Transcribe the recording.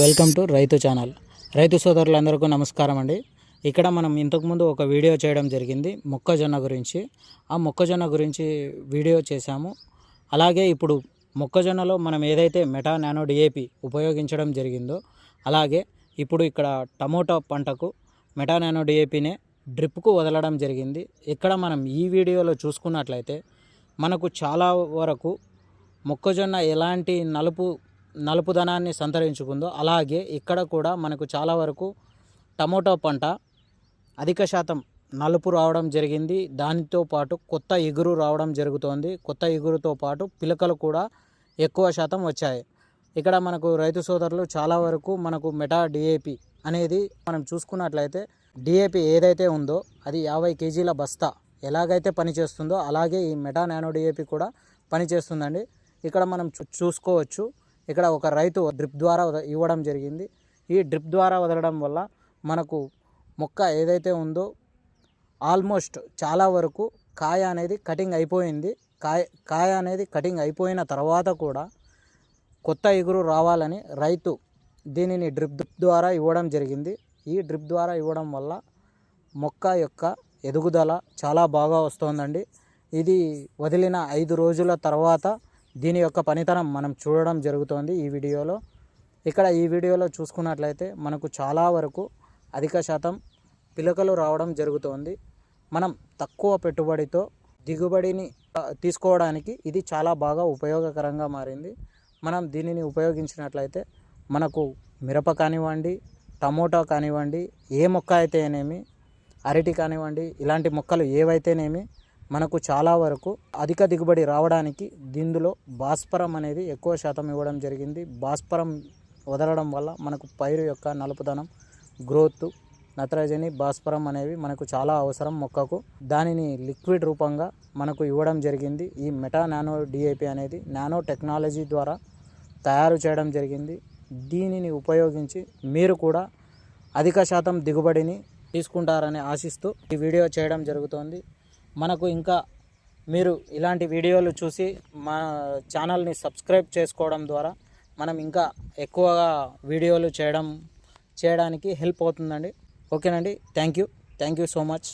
Welcome to రైతు channel. రైతు సోదరులందరికీ నమస్కారం అండి. ఇక్కడ మనం ఇంతకుముందు ఒక వీడియో చేయడం జరిగింది మొక్కజొన్న గురించి. ఆ మొక్కజొన్న గురించి వీడియో చేశాము. అలాగే ఇప్పుడు మొక్కజొన్నలో మనం ఏదైతే మెటా నానో డిఏపి ఉపయోగించడం జరిగిందో అలాగే ఇప్పుడు ఇక్కడ టమోటా పంటకు మెటా నానో డిఏపినే డ్రిప్కు వదలడం జరిగింది. ఇక్కడ మనం ఈ వీడియోలో చూసుకున్నట్లయితే మనకు చాలా వరకు మొక్కజొన్న ఎలాంటి నలుపు నలుపుదనాన్ని సంతరించుకుందో అలాగే ఇక్కడ కూడా మనకు చాలా వరకు టమోటో పంట అధిక శాతం నలుపు రావడం జరిగింది. దానితో పాటు కొత్త ఎగురు రావడం జరుగుతోంది. కొత్త ఇగురుతో పాటు పిలకలు కూడా ఎక్కువ శాతం వచ్చాయి. ఇక్కడ మనకు రైతు సోదరులు చాలా వరకు మనకు మెటా డిఏపి అనేది మనం చూసుకున్నట్లయితే డిఏపి ఏదైతే ఉందో అది యాభై కేజీల బస్తా ఎలాగైతే పనిచేస్తుందో అలాగే ఈ మెటా నానో డిఏపి కూడా పనిచేస్తుందండి. ఇక్కడ మనం చూ చూసుకోవచ్చు. ఇక్కడ ఒక రైతు డ్రిప్ ద్వారా ఇవ్వడం జరిగింది. ఈ డ్రిప్ ద్వారా వదలడం వల్ల మనకు మొక్క ఏదైతే ఉందో ఆల్మోస్ట్ చాలా వరకు కాయ అనేది కటింగ్ అయిపోయింది. కాయ కాయ అనేది కటింగ్ అయిపోయిన తర్వాత కూడా కొత్త ఎగురు రావాలని రైతు దీనిని డ్రిప్ ద్వారా ఇవ్వడం జరిగింది. ఈ డ్రిప్ ద్వారా ఇవ్వడం వల్ల మొక్క యొక్క ఎదుగుదల చాలా బాగా వస్తోందండి. ఇది వదిలిన ఐదు రోజుల తర్వాత దీని యొక్క పనితనం మనం చూడడం జరుగుతోంది ఈ వీడియోలో. ఇక్కడ ఈ వీడియోలో చూసుకున్నట్లయితే మనకు చాలా వరకు అధిక శాతం పిలకలు రావడం జరుగుతోంది. మనం తక్కువ పెట్టుబడితో దిగుబడిని తీసుకోవడానికి ఇది చాలా బాగా ఉపయోగకరంగా మారింది. మనం దీనిని ఉపయోగించినట్లయితే మనకు మిరప కానివ్వండి టమోటా కానివ్వండి ఏ మొక్క అయితేనేమి అరటి కానివ్వండి ఇలాంటి మొక్కలు ఏవైతేనేమి మనకు చాలా వరకు అధిక దిగుబడి రావడానికి దీనిలో భాస్వరం అనేది ఎక్కువ శాతం ఇవ్వడం జరిగింది. భాస్వరం వదలడం వల్ల మనకు పైరు యొక్క నలుపుదనం గ్రోత్ నత్రజని భాస్వరం అనేవి మనకు చాలా అవసరం మొక్కకు. దానిని లిక్విడ్ రూపంగా మనకు ఇవ్వడం జరిగింది. ఈ మెటా నానో డిఏపి అనేది నానో టెక్నాలజీ ద్వారా తయారు చేయడం జరిగింది. దీనిని ఉపయోగించి మీరు కూడా అధిక శాతం దిగుబడిని తీసుకుంటారని ఆశిస్తూ ఈ వీడియో చేయడం జరుగుతోంది. మనకు ఇంకా మీరు ఇలాంటి వీడియోలు చూసి మా ఛానల్ని సబ్స్క్రైబ్ చేసుకోవడం ద్వారా మనం ఇంకా ఎక్కువగా వీడియోలు చేయడం చేయడానికి హెల్ప్ అవుతుందండి. ఓకేనండి. Thank you. Thank you so much.